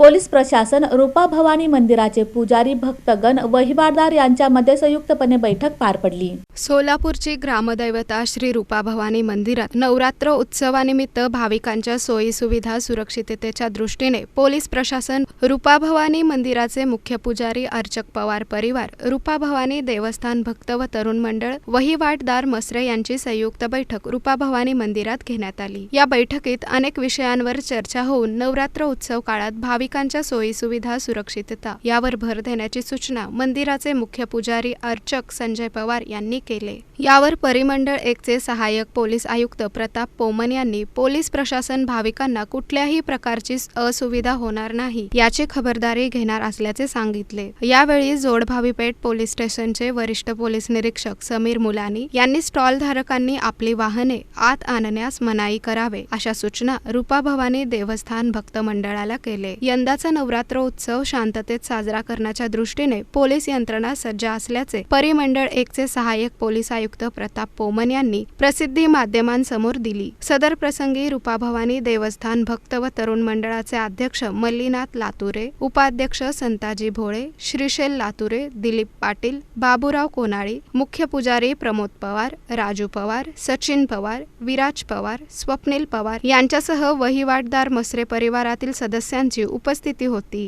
Police प्रशासन रूपा भवानी मंदिराचे पुजारी भक्तगण वहिवारदार यांच्यामध्ये संयुक्तपणे बैठक पार पडली. सोलापूरची ग्रामदैवता श्री रूपा भवानी मंदिरात नवरात्र उत्सवानिमित्त भाविकांच्या सोयीसुविधा सुरक्षिततेच्या दृष्टीने पोलीस प्रशासन रूपा भवानी मंदिराचे मुख्य पुजारी अर्चक पवार परिवार रूपा भवानी देवस्थान भक्त व तरुण मंडळ वहिवाटदार मसरे यांची संयुक्त बैठक रूपा भवानी मंदिरात घेण्यात आली. या बैठकीत अनेक विषयांवर चर्चा होऊन नवरात्र उत्सव काळात भाविक भाविकांच्या सोयीसुविधा सुरक्षितता यावर भर देण्याची सूचना मंदिराचे मुख्य पुजारी अर्चक संजय पवार यांनी केले. यावर परिमंडळ एकचे सहाय्यक पोलीस आयुक्त प्रताप पोमन यांनी पोलीस प्रशासन भाविकांना कुठल्याही प्रकारची असुविधा होणार नाही याची खबरदारी घेणार असल्याचे सांगितले. यावेळी जोडभावी पेठ पोलीस स्टेशनचे वरिष्ठ पोलीस निरीक्षक समीर मुलानी यांनी स्टॉल धारकांनी आपली वाहने आत आणण्यास मनाई करावे अशा सूचना रूपा भवानी देवस्थान भक्त मंडळाला केले. यंदाचा नवरात्र उत्सव शांततेत साजरा करण्याच्या दृष्टीने पोलीस यंत्रणा सज्ज असल्याचे परिमंडळ एकचे सहाय्यक पोलीस आयुक्त प्रताप पोमन यांनी प्रसिद्धी माध्यमांसमोर दिली. सदर प्रसंगी रूपाभवानी देवस्थान भक्त व तरुण मंडळाचे अध्यक्ष मल्लीनाथ लातुरे उपाध्यक्ष संताजी भोळे श्रीशेल लातुरे दिलीप पाटील बाबूराव कोनाळी मुख्य पुजारी प्रमोद पवार राजू पवार सचिन पवार विराज पवार स्वप्नील पवार यांच्यासह वहिवाटदार मसरे परिवारातील सदस्यांची उपस्थिती होती.